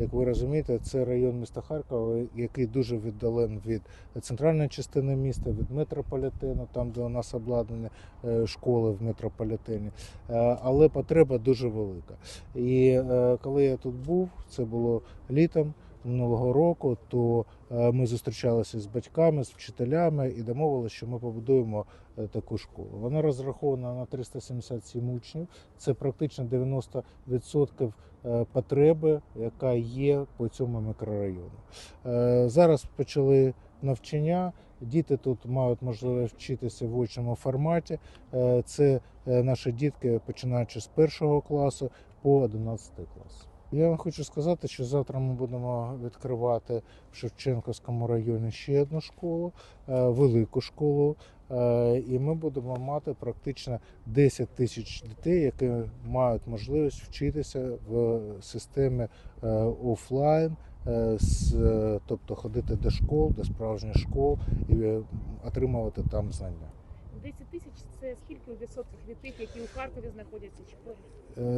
як ви розумієте, це район міста Харкова, який дуже віддален від центральної частини міста, від метрополітену, там де у нас обладнані е, школи в метрополітені. Е, Але потреба дуже велика. І е, коли я тут був, це було літом минулого року, то е, ми зустрічалися з батьками, з вчителями і домовилися, що ми побудуємо е, таку школу. Вона розрахована на 377 учнів. Це практично 90% е, потреби, яка є по цьому мікрорайону. Зараз почали навчання. Діти тут мають можливість вчитися в очному форматі. Це наші дітки, починаючи з першого класу по 11 клас. Я вам хочу сказати, що завтра ми будемо відкривати в Шевченківському районі ще одну школу, е, велику школу. Е, І ми будемо мати практично 10 тисяч дітей, які мають можливість вчитися в системі е, офлайн, тобто ходити до школ, до справжніх школ і отримувати там знання. 10 тисяч це скільки у відсотках від тих, які у Харкові знаходяться чи поряд?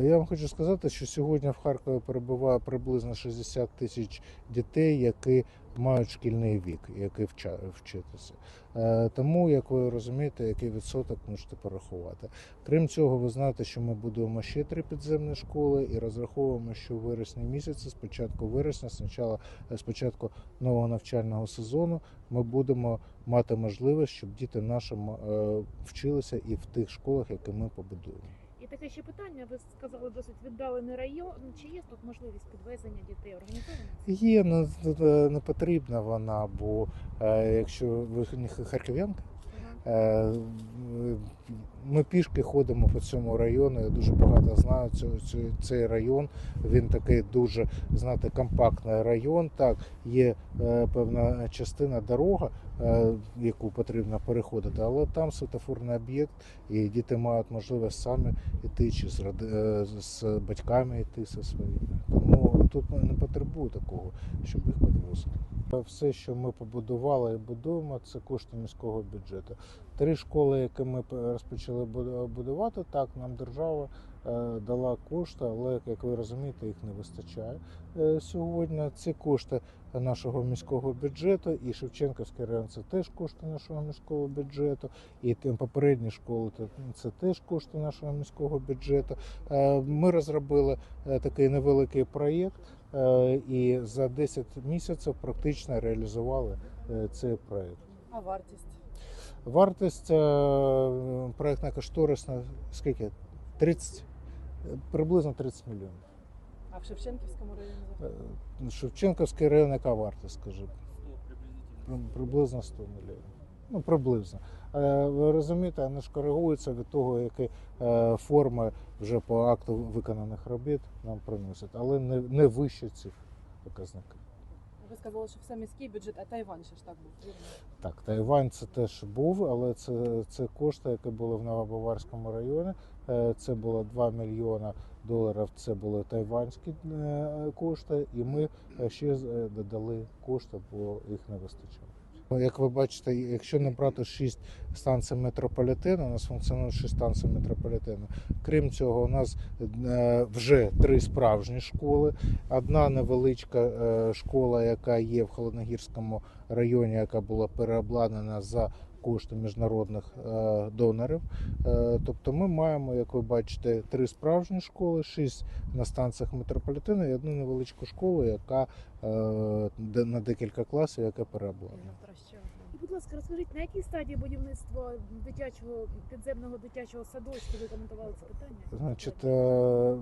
Е, Я вам хочу сказати, що сьогодні в Харкові перебуває приблизно 60 тисяч дітей, які мають шкільний вік, вча- вчитися. Е, Тому, як ви розумієте, який відсоток можете порахувати. Крім цього, ви знаєте, що ми будуємо ще три підземні школи і розраховуємо, що в вересні місяці, з початку вересня, спочатку, спочатку нового навчального сезону, ми будемо мати можливість, щоб діти наші е, вчилися і в тих школах, які ми побудуємо. І таке ще питання. Ви сказали досить віддалений район. Чи є тут можливість підвезення дітей організовано? Є, ну е, не потрібна вона, бо е, якщо ви не харків'янка, ми пішки ходимо по цьому району. Я дуже багато знаю цей район. Він такий дуже знаєте, компактний район. Так, є е, певна частина дорога, е, яку потрібно переходити, але там світофорний об'єкт, і діти мають можливість самі йти чи з, е, з батьками йти зі своїми. Тому тут не потребує такого, щоб їх підвозити. Все, що ми побудували і будуємо, це кошти міського бюджету. Три школи, які ми розпочали будувати, так нам держава дала кошти, але як ви розумієте, їх не вистачає е, сьогодні. Ці кошти нашого міського бюджету, і Шевченківський район це теж кошти нашого міського бюджету, і тим попередні школи це- це теж кошти нашого міського бюджету. Е, Ми розробили е, такий невеликий проєкт. Е, і за 10 місяців практично реалізували е, цей проєкт. А вартість? Вартість е, проєктна кошторисна скільки? 30, е, приблизно 30 мільйонів. А в Шевченківському районі? Е, Шевченківський район, яка вартість, скажи? При- Приблизно 100 мільйонів. Ну, приблизно. Е, Ви розумієте, вони ж коригуються від того, які е, форми вже по акту виконаних робіт нам приносять, але не, не вище цих показників. Ви сказали, що все міський бюджет, а Тайвань ще ж так був. вірно? Так, Тайвань це теж був, але це, це кошти, які були в Новобаварському районі. Е, Це було 2 мільйона доларів. Це були тайванські е, кошти, і ми е, ще додали кошти, бо їх не вистачало. Як ви бачите, якщо не брати 6 станцій метрополітену, у нас функціонує 6 станцій метрополітену. Крім цього, у нас вже три справжні школи. Одна невеличка школа, яка є в Холодногірському районі, яка була переобладнана за кошти міжнародних е, донорів. Е, Тобто ми маємо, як ви бачите, три справжні школи, шість на станціях метрополітену і одну невеличку школу, яка е, на декілька класів, яка переобладнана. Будь ласка, розкажіть, на якій стадії будівництва дитячого підземного дитячого садочку ви коментували це питання? Значить, е,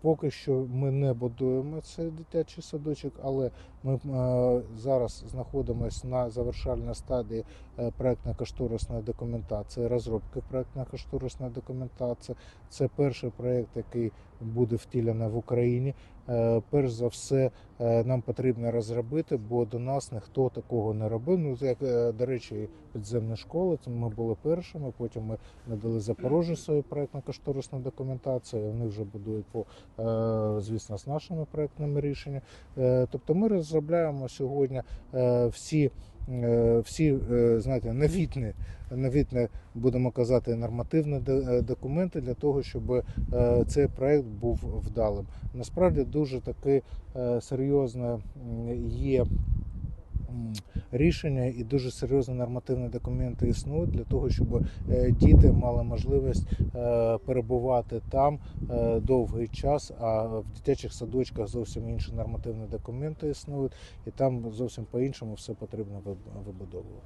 поки що ми не будуємо цей дитячий садочок, але ми е, зараз знаходимося на завершальній стадії е, проектно-кошторисної документації, розробки проектно-кошторисної документації. Це перший проєкт, який буде втілений в Україні. Е, Перш за все, е, нам потрібно розробити, бо до нас ніхто такого не робив. Ну, як, е, до речі, підземні школи, ми були першими, потім ми надали Запорожжю свою проєктно-кошторисну документацію. Вони вже будують по звісно з нашими проектними рішеннями. Тобто ми розробляємо сьогодні всі всі е, знаєте, новітні, новітні, будемо казати, нормативні е, документи для того, щоб е, цей проект був вдалим. Насправді дуже таки е, серйозне є. Рішення і дуже серйозні нормативні документи існують для того, щоб е, діти мали можливість е, перебувати там е, довгий час. А в дитячих садочках зовсім інші нормативні документи існують, і там зовсім по-іншому все потрібно вибудовувати.